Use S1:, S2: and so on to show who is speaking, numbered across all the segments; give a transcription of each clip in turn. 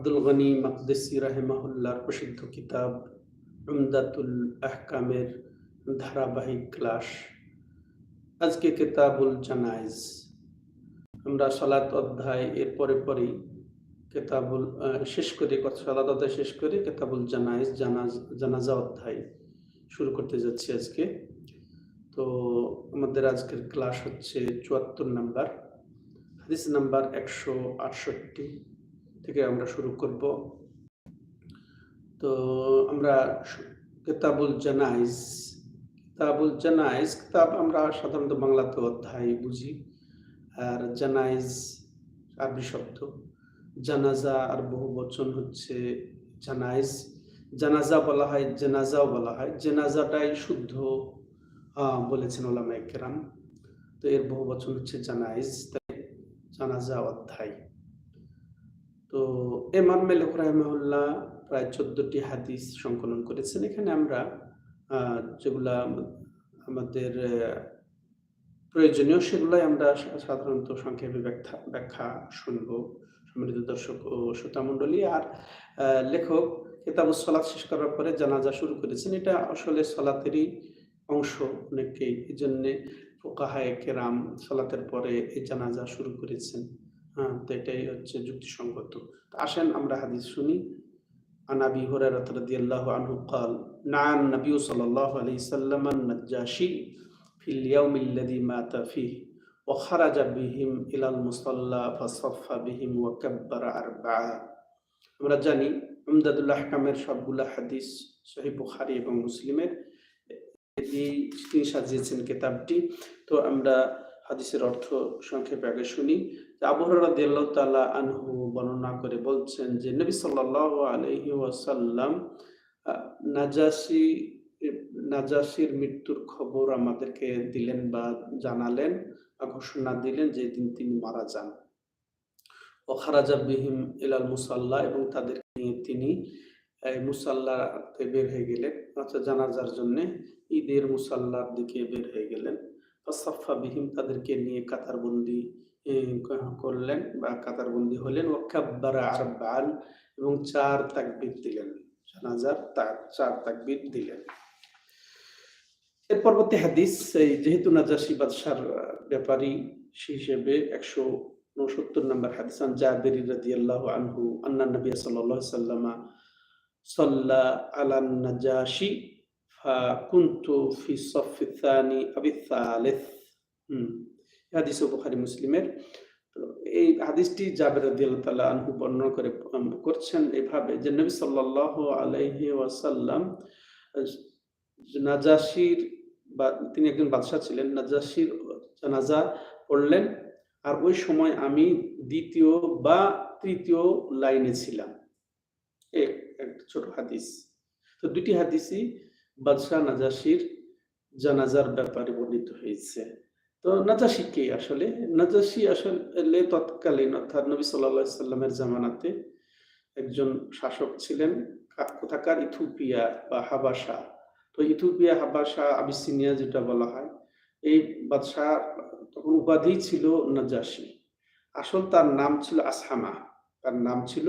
S1: আব্দুল গনি মাকদেসি রাহেমাহুল্লার প্রসিদ্ধ কিতাব উমদাতুল আহকামের ধারাবাহিক ক্লাস। আজকে কেতাবুল জানাইজ আমরা সালাত অধ্যায় এর পরে পরেই কেতাবুল শেষ করে, সালাত অধ্যায় শেষ করে, কেতাবুল জানাইজ জানাজ, জানাজা অধ্যায় শুরু করতে যাচ্ছি আজকে। তো আমাদের আজকের ক্লাস হচ্ছে চুয়াত্তর নাম্বার, হাদিস নাম্বার একশো আটষট্টি। থেকে আমরা শুরু করব। তো আমরা কেতাবুল জানাইজ, কিতাবুল জানাইজ, কিতাব আমরা সাধারণত বাংলাতে অধ্যায় বুঝি। আর জানাইজ আরবি শব্দ। জানাজা আর বহু বচন হচ্ছে জানাইজ। জানাজা বলা হয়, জেনাজাও বলা হয়। জেনাজাটাই শুদ্ধ বলেছেন ওলামাই কেরাম। তো এর বহু বচন হচ্ছে জানাইজ জানাজা অধ্যায়। তো এমাম মেলক রাহমাহুল্লাহ প্রায় চোদ্দটি হাদিস সংকলন করেছেন। এখানে আমরা যেগুলা আমাদের প্রয়োজনীয় সেগুলাই আমরা সাধারণত সংক্ষেপে ব্যাখ্যা ব্যাখ্যা শুনব। সম্মিলিত দর্শক ও শ্রোতামণ্ডলী আর লেখক কেতাবুস সলাৎ শেষ করার পরে জানাজা শুরু করেছেন। এটা আসলে সলাতেরই অংশ অনেকেই এই জন্যে ফোকাহায় কেরাম সলাতের পরে এই জানাজা শুরু করেছেন। হ্যাঁ তো এটাই হচ্ছে যুক্তিসঙ্গত তো আসেন আমরা হাদিস শুনি عن ابي هريره رضي الله عنه قال نعى النبي صلى الله عليه وسلم النجاشي في اليوم الذي مات فيه وخرج بهم الى المصلى فصف بهم وكبر اربعه আমরা জানি উমদাদুল আহকামের সবগুলা হাদিস সহিহ বুখারী এবং মুসলিমের এই তিনি সাজিয়েছেন কিতাবটি তো আমরা হাদিসের অর্থ সংক্ষেপে আগে শুনি যে আবু হুরায়রা আনহু বর্ণনা করে বলছেন যে নবী সাল্লাল্লাহু আলাইহি ওয়াসাল্লাম নাজাসি, নাজাসির মৃত্যুর খবর আমাদেরকে দিলেন বা জানালেন বা ঘোষণা দিলেন যেদিন তিনি মারা যান। ও খারাজা বিহিম ইলাল মুসাল্লা এবং তাদেরকে নিয়ে তিনি মুসাল্লাতে বের হয়ে গেলেন, অর্থাৎ জানাজার জন্য ঈদের মুসাল্লার দিকে বের হয়ে গেলেন। ফাসাফা বিহিম তাদেরকে নিয়ে কাতারবন্দি করলেন বা কাতারবন্দি হলেন। ও কাব্বারা আরবান এবং চার তাকবীর দিলেন। জানাজার চার তাকবীর দিলেন। এর পরবর্তী হাদিস, এই যেহেতু নাজাসি বাদশার ব্যাপারী হিসেবে একশো উনসত্তর নম্বর হাদিস আন জাবির রাদিয়াল্লাহু আনহু, আন্না নবী সাল্লাল্লাহু সাল্লামা সাল্লা আলান ফাকুনতু ফি সফি থানি আবি থালিথ হুম। এই হাদিস বুখারী মুসলিমের। তো এই হাদিসটি জাবের রাদিয়াল্লাহু তাআলা আনহু বর্ণনা করে করছেন এভাবে যে নবী সাল্লাল্লাহু আলাইহি ওয়াসাল্লাম আহ, নাজাশির বা তিনি একজন বাদশাহ ছিলেন নাজাশির জানাজা পড়লেন। আর ওই সময় আমি দ্বিতীয় বা তৃতীয় লাইনে ছিলাম। এক ছোট হাদিস। তো দুটি হাদিসই বাদশাহ নাজাশির জানাজার ব্যাপারে বর্ণিত হয়েছে। তো নাজাশি কে আসলে? নাজাসি আসলে তৎকালীন অর্থাৎ নবী আলাইহি সাল্লামের জামানাতে একজন শাসক ছিলেন কোথাকার? ইথিওপিয়া বা হাবাসা। তো ইথিওপিয়া, হাবাসা, আবিসিনিয়া যেটা বলা হয়, এই বাদশাহ তখন উপাধি ছিল নাজাশি আসল তার নাম ছিল আসহামা। তার নাম ছিল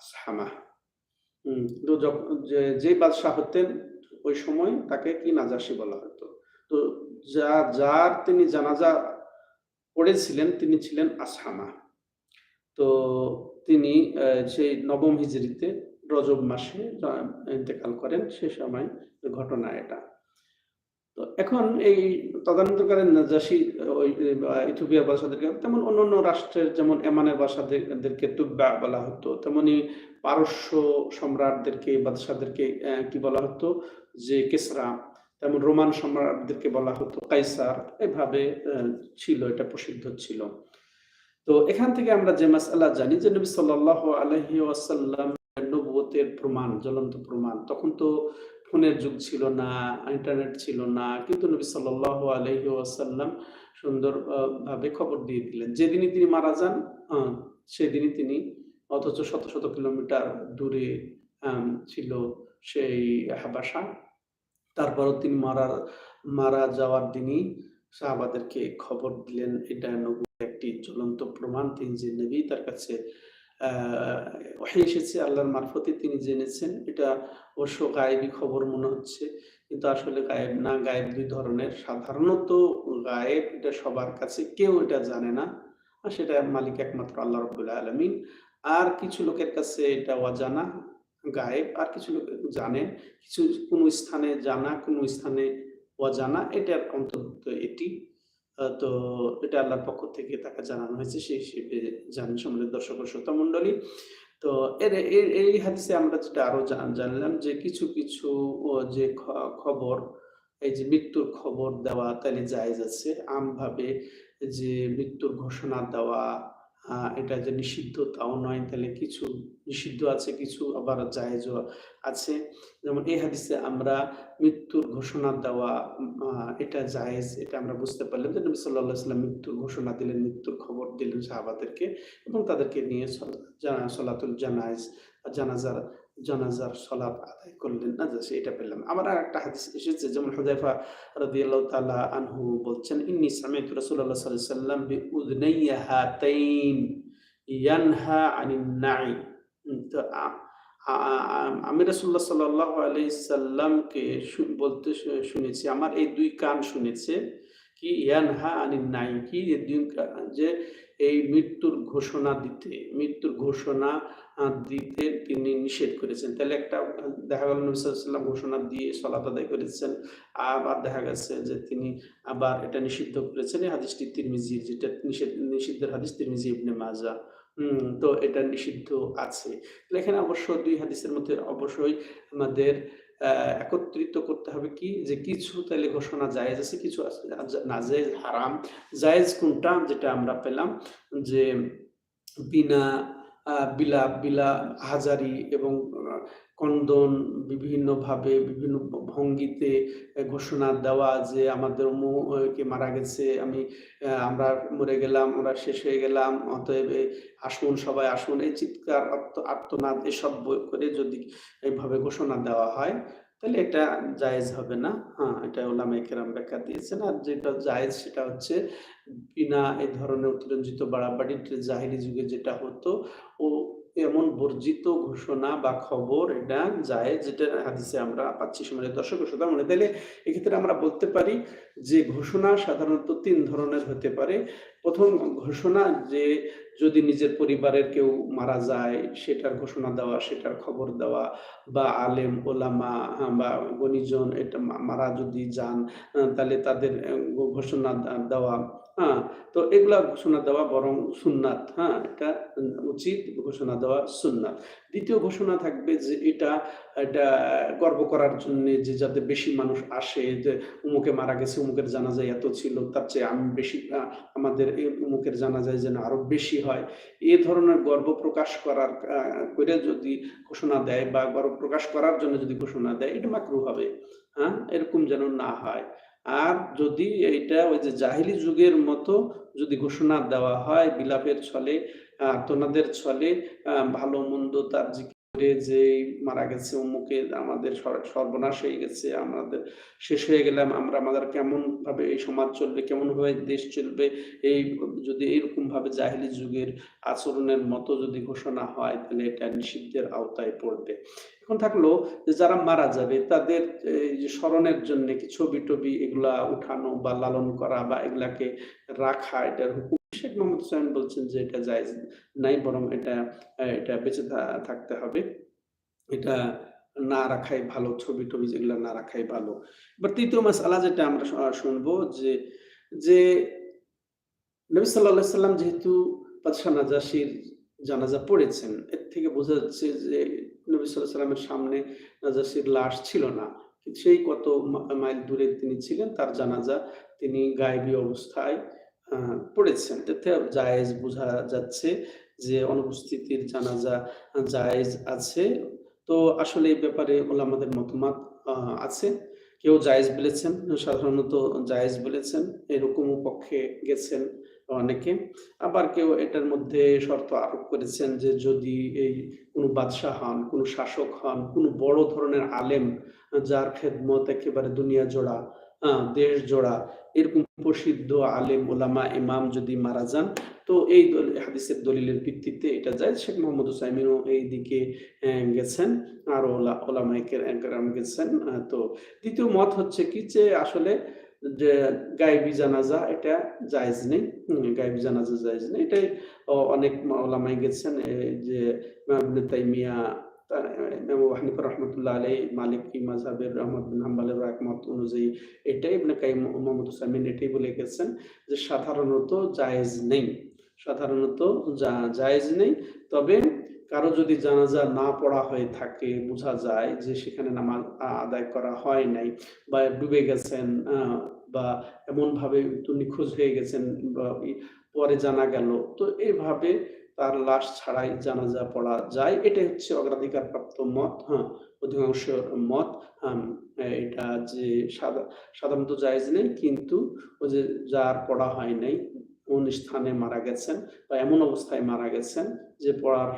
S1: আসহামা। হম তো যে বাদশাহ হতেন, ওই সময় তাকে কি নাজাসি বলা হতো? তো যা, যার তিনি জানাজা পড়েছিলেন, তিনি ছিলেন আসহামা। তো তিনি সেই নবম হিজরিতে রজব মাসে ইন্তেকাল করেন, সে সময় ঘটনা এটা। তো এখন এই তদানীন্তকালীন নাজাসি, ওই ইথিওপিয়ার বাদশাদেরকে তেমন অন্য রাষ্ট্রের যেমন এমানের বাসাদেরকে তুব্বা বলা হতো, তেমনি পারস্য সম্রাটদেরকে বাদশাদেরকে কি বলা হতো, যে কেসরা তেমন রোমান সম্রাটদেরকে বলা হতো কাইসার। এভাবে ছিল, এটা প্রসিদ্ধ ছিল। তো এখান থেকে আমরা যে মাসালা জানি, যে নবী সাল্লাল্লাহু আলাইহি ওয়াসাল্লাম নবুয়তের প্রমাণ, জ্বলন্ত প্রমাণ। তখন তো ফোনের যুগ ছিল না, ইন্টারনেট ছিল না, কিন্তু নবী সাল্লাল্লাহু আলাইহি ওয়াসাল্লাম সুন্দর ভাবে খবর দিয়ে দিলেন। যেদিনই তিনি মারা যান সেদিনই তিনি অথচ শত শত কিলোমিটার দূরে ছিল সেই হাবাসা। তারপরও তিনি মারার, মারা যাওয়ার দিনই সাহাবাদেরকে খবর দিলেন, এটা নবুর একটি জ্বলন্ত প্রমাণ। তিনি যে নবী, তার কাছে এসেছে, আল্লাহর মারফতে তিনি জেনেছেন। এটা অবশ্য গায়েবী খবর মনে হচ্ছে। কিন্তু আসলে গায়েব না, গায়েব দুই ধরনের। সাধারণত গায়েব এটা সবার কাছে, কেউ এটা জানে না। সেটা মালিক একমাত্র আল্লাহ রব্বুল আলমিন। আর কিছু লোকের কাছে এটা অজানা। গায়েব আর কিছু লোক জানেন, কিছু কোনো স্থানে জানা, কোনো স্থানে অজানা এটার অন্তর্ভুক্ত এটি। তো এটা আল্লাহর পক্ষ থেকে তাকে জানানো হয়েছে সেই হিসেবে জানেন সম্মানিত দর্শক শ্রোতা মণ্ডলী। তো এর এই হাদিসে আমরা যেটা আরও জান- জানলাম যে কিছু কিছু যে খবর, এই যে মৃত্যুর খবর দেওয়া তাহলে জায়েজ আছে। আমভাবে যে মৃত্যুর ঘোষণা দেওয়া এটা যে নিষিদ্ধ, তাও নয়। তাহলে কিছু নিষিদ্ধ আছে, কিছু আবার জায়েজও আছে। যেমন এই হাদিসে আমরা মৃত্যুর ঘোষণা দেওয়া এটা জায়েজ, এটা আমরা বুঝতে পারলাম যে নবী সাল্লাহ সাল্লাম মৃত্যুর ঘোষণা দিলেন, মৃত্যুর খবর দিলেন সাহাবাদেরকে এবং তাদেরকে নিয়ে সলাতুল জানাইজ জানাজার জানাজার সলাপ আদায় করলেন, না যে এটা পেলাম। আবার আর একটা হাদিস এসেছে, যেমন হুদাইফা রাদিয়াল্লাহু তাআলা আনহু বলছেন, ইন্নী সামি'তু রাসূলুল্লাহ সাল্লাল্লাহু আলাইহি ওয়াসাল্লাম বিউযনাইয়া হাতাইন ইয়ানহা আনিন নাই তো আমি রাসূলুল্লাহ সাল্লাল্লাহু আলাইহি সাল্লামকে বলতে শুনেছি, আমার এই দুই কান শুনেছে। কি? ইয়ানহা আনি নাই কি যে এই মৃত্যুর ঘোষণা দিতে, মৃত্যুর ঘোষণা দিতে তিনি নিষেধ করেছেন। তাহলে একটা, দেখা গেল নবী সাল্লাল্লাহু আলাইহি সাল্লাম ঘোষণা দিয়ে সলাত আদায় করেছেন। আবার দেখা গেছে যে তিনি আবার এটা নিষিদ্ধ করেছেন। এই হাদিসটি তিরমিজি, যেটা নিষেধ, নিষিদ্ধের হাদিস তিরমিজি ইবনে মাজা। তো এটা নিষিদ্ধ আছে। এখানে অবশ্য দুই হাদিসের মধ্যে অবশ্যই আমাদের একত্রিত করতে হবে কি? যে কিছু তাহলে ঘোষণা জায়েজ আছে, কিছু না জায়েজ, হারাম। জায়েজ কোনটা? যেটা আমরা পেলাম যে বিনা বিলা বিলা হাজারি এবং কন্দন বিভিন্নভাবে, বিভিন্ন ভঙ্গিতে ঘোষণা দেওয়া যে আমাদের কে মারা গেছে, আমি, আমরা মরে গেলাম, আমরা শেষ হয়ে গেলাম, অতএব আসুন, সবাই আসুন। এই চিৎকার আর্তনাদ এসব করে যদি এইভাবে ঘোষণা দেওয়া হয়, তাহলে এটা জায়েজ হবে না। হ্যাঁ এটা ওলামায়ে কেরাম ব্যাখ্যা দিয়েছেন। আর যেটা জায়েজ সেটা হচ্ছে, বিনা এই ধরনের অতিরঞ্জিত বাড়াবাড়ি জাহিরি যুগে যেটা হতো, ও এমন বর্জিত ঘোষণা বা খবর এটা যায়, যেটা হাদিসে আমরা পাচ্ছি সময় দর্শক শ্রোতা মনে তাইলে এক্ষেত্রে আমরা বলতে পারি যে ঘোষণা সাধারণত তিন ধরনের হতে পারে। প্রথম ঘোষণা যে যদি নিজের পরিবারের কেউ মারা যায়, সেটার ঘোষণা দেওয়া, সেটার খবর দেওয়া বা আলেম, ওলামা বা গণিজন এটা মারা যদি যান, তাহলে তাদের ঘোষণা দেওয়া হ্যাঁ তো এগুলা ঘোষণা দেওয়া বরং সুন্নাত হ্যাঁ এটা উচিত ঘোষণা দেওয়া সুন্নাত। দ্বিতীয় ঘোষণা থাকবে যে এটা এটা গর্ব করার জন্য যে যাতে বেশি মানুষ আসে, যে উমুকে মারা গেছে, উমুকের জানাজায় এত ছিল, তার চেয়ে আমি বেশি আমাদের এই উমুকের জানাজায় যেন আরও বেশি হয়। এ ধরনের গর্ব প্রকাশ করার করে যদি ঘোষণা দেয় বা গর্ব প্রকাশ করার জন্য যদি ঘোষণা দেয়, এটা মাকরু হবে হ্যাঁ এরকম যেন না হয়। আর যদি এইটা ওই যে জাহিলি যুগের মতো যদি ঘোষণা দেওয়া হয় বিলাপের ছলে আর্তনাদের ছলে ভালো মন্দ তার যে মারা গেছে, অমুকে আমাদের সর্বনাশ হয়ে গেছে, আমাদের শেষ হয়ে গেলাম, আমরা আমাদের কেমন ভাবে এই সমাজ চলবে কেমন ভাবে দেশ চলবে, এই যদি এইরকম ভাবে জাহিলি যুগের আচরণের মতো যদি ঘোষণা হয়, তাহলে এটা নিষিদ্ধের আওতায় পড়বে। এখন থাকল যে যারা মারা যাবে, তাদের স্মরণের জন্য কি ছবি টবি এগুলা উঠানো বা লালন করা বা এগুলাকে রাখা, এটার হুকুম শেখ মোহাম্মদ হোসেন বলছেন যে এটা জায়েজ নাই, বরং এটা এটা বেঁচে থাকতে হবে। এটা না রাখাই ভালো ছবি টবি যেগুলো না রাখাই ভালো। এবার তৃতীয় মাসালা যেটা আমরা শুনব যে যে নবী সাল্লাহ সাল্লাম যেহেতু বাদশাহ নাজাসির জানাজা পড়েছেন, এর থেকে বোঝা যাচ্ছে যে নবী সাল্লাহ সাল্লামের সামনে নাজাসির লাশ ছিল না। সেই কত মাইল দূরে তিনি ছিলেন, তার জানাজা তিনি গায়েবী অবস্থায় পড়েছেন। এতে জায়েজ বোঝা যাচ্ছে যে অনুপস্থিতির জানাজা জায়েজ আছে। তো আসলে এই ব্যাপারে ওলামাদের মতামত আছে। কেউ জায়েজ বলেছেন, সাধারণত জায়েজ বলেছেন, এরকমও পক্ষে গেছেন অনেকে। আবার কেউ এটার মধ্যে শর্ত আরোপ করেছেন যে যদি এই কোনো বাদশাহ হন, কোনো শাসক হন, কোনো বড় ধরনের আলেম, যার খেদমত একেবারে দুনিয়া জোড়া দেশ জোড়া এরকম প্রসিদ্ধ আলেম, ওলামা, ইমাম যদি মারা যান, তো এই হাদিসের দলিলের ভিত্তিতে এটা যায়। শেখ মোহাম্মদ হুসাইমিনও এই দিকে গেছেন, আর ওলা একরাম গেছেন তো দ্বিতীয় মত হচ্ছে কি যে আসলে যে গায়েবী জানাজা এটা জায়েজ নেই গায়েবী জানাজা জায়েজ নেই। এটাই অনেক ওলামাই গেছেন যে তাইমিয়া হাম্বলের একমত অনুযায়ী এটাই মোহাম্মদ এটাই বলে গেছেন যে সাধারণত জায়েজ নেই। সাধারণত জায়েজ নেই। তবে কারও যদি জানাজা না পড়া হয়ে থাকে, বোঝা যায় যে সেখানে নামাজ আদায় করা হয় নাই বা ডুবে গেছেন বা এমন ভাবে নিখোঁজ হয়ে গেছেন, বা পরে জানা গেল। তো এইভাবে তার লাশ ছাড়াই জানাজা পড়া যায়। এটা হচ্ছে অগ্রাধিকার প্রাপ্ত মত হ্যাঁ অধিকাংশ মত। এটা যে সাধারণত জায়েজ নেই, কিন্তু ওই যে যার পড়া হয় নাই, কোন স্থানে মারা গেছেন বা এমন অবস্থায় মারা গেছেন যে পড়ার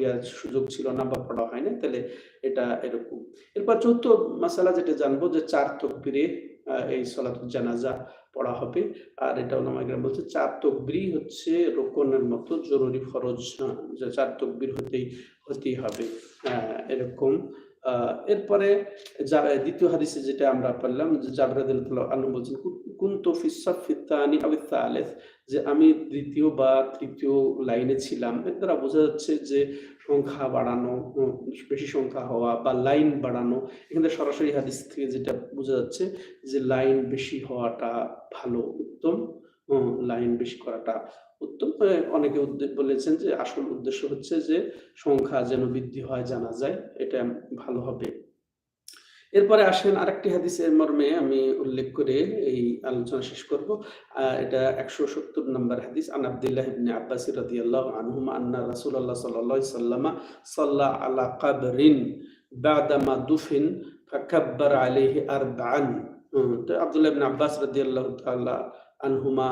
S1: ইয়ার সুযোগ ছিল না বা পড়া হয় না তাহলে এটা এরকম। এরপর চৌথ মাসালা যেটা জানব যে চার তকবিরে এই সলাত জানাজা পড়া হবে। আর এটা ওলামাইকরাম বলছে, চার তকবিরই হচ্ছে রোকনের মতো জরুরি ফরজ চার তকবির হতেই হতেই হবে। এরকম। এরপরে দ্বিতীয় হাদিসে যেটা আমরা পারলাম যে জাবর রাদিয়াল্লাহু আনহু বলছেন কুনতু ফিস সাফফি তানি আও সালেস? যে আমি দ্বিতীয় বা তৃতীয় লাইনে ছিলাম। এর দ্বারা বোঝা যাচ্ছে যে সংখ্যা বাড়ানো বেশি সংখ্যা হওয়া বা লাইন বাড়ানো, এখানে সরাসরি হাদিস থেকে যেটা বোঝা যাচ্ছে যে লাইন বেশি হওয়াটা ভালো, উত্তম। লাইন বেশি করাটা উত্তম। অনেকে বলেছেন যে আসল উদ্দেশ্য হচ্ছে যে সংখ্যা যেন বৃদ্ধি হয় জানা যায় এটা ভালো হবে। এরপরে আসেন আরেকটি হাদিসের মর্মে আমি উল্লেখ করে এই আলোচনা শেষ করব। এটা একশো সত্তর নম্বর হাদিস। আন আব্দুল্লাহ ইবনে আব্বাস রাদিয়াল্লাহু আনহুমা আন্না রাসূলুল্লাহ সাল্লাল্লাহু আলাইহি সাল্লামা সাল্লা আলা কাবরিন বাদামা দুফিন ফাকাব্বার আলাইহি আরবাআন। হুম, তো আব্দুল্লাহ ইবনে আব্বাস রাদিয়াল্লাহু তাআলা আনহুমা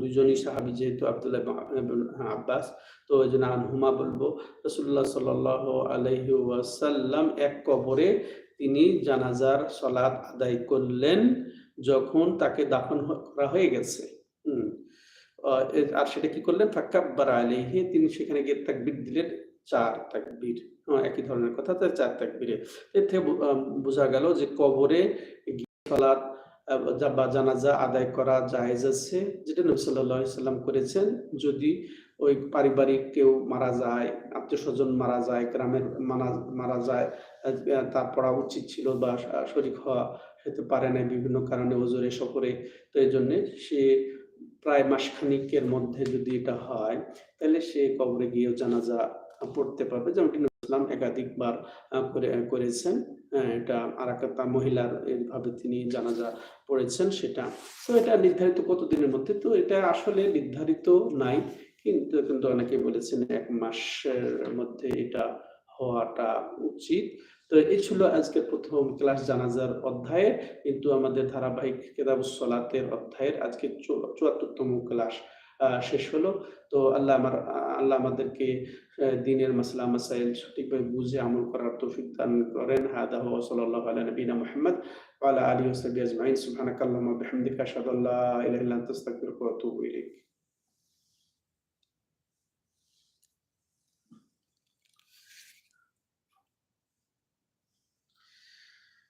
S1: দুজনই সাহাবী, যেহেতু আব্দুল্লাহ আব্বাস, তো ওই জন্য আনহুমা বলব। রসুল্লাহ সাল্লাল্লাহু আলাইহি ওয়াসাল্লাম এক কবরে তিনি জানাজার সলাৎ আদায় করলেন যখন তাকে দাফন করা হয়ে গেছে। আর সেটা কি করলেন? ফাক্কাব্বার আলাইহি, তিনি সেখানে গিয়ে তাকবীর দিলেন। চার তাকবীর। একই ধরনের কথা চার তাকবীরে। এর থেকে বোঝা গেল যে কবরে গিয়ে বা জানাজা আদায় করা জায়েজ আছে, যেটা নবী সাল্লাম করেছেন। যদি ওই পারিবারিক কেউ মারা যায় আত্মীয় স্বজন মারা যায়, গ্রামের মারা মারা যায় তার পড়া উচিত ছিল বা শরিক হওয়া হতে পারে না বিভিন্ন কারণে ওজোরে সফরে, তো এই জন্যে সে প্রায় মাসখানিকের মধ্যে যদি এটা হয়, তাহলে সে কবরে গিয়েও জানাজা পড়তে পারবে, যেমনটি নবী ইসলাম একাধিকবার করে, করেছেন। এটা আর একটা মহিলার এইভাবে তিনি জানাজা পড়েছেন সেটা। তো এটা নির্ধারিত কতদিনের মধ্যে? তো এটা আসলে নির্ধারিত নাই, কিন্তু কিন্তু অনেকে বলেছেন এক মাসের মধ্যে এটা হওয়াটা উচিত। তো এই ছিল আজকের প্রথম ক্লাস জানাজার অধ্যায়ে। কিন্তু আমাদের ধারাবাহিক কেতাব সলাতের অধ্যায়ের আজকে চুয়াত্তরতম ক্লাস শেষ হলো। তো আল্লাহ আমার, আল্লাহ আমাদেরকে দিনের মাসলা, মাসাইল সঠিকভাবে বুঝে আমল করার তৌফিক দান করেন। হাদা ওয়া সাল্লাল্লাহু আলা নবিনা মোহাম্মদ আলা আলী ওসাবি আজমাইন। সুবহানাকাল্লাহ বিহামদিকা আশহাদু আল্লা ইলাহা ইল্লা ওয়া আতুবু ইলাইক।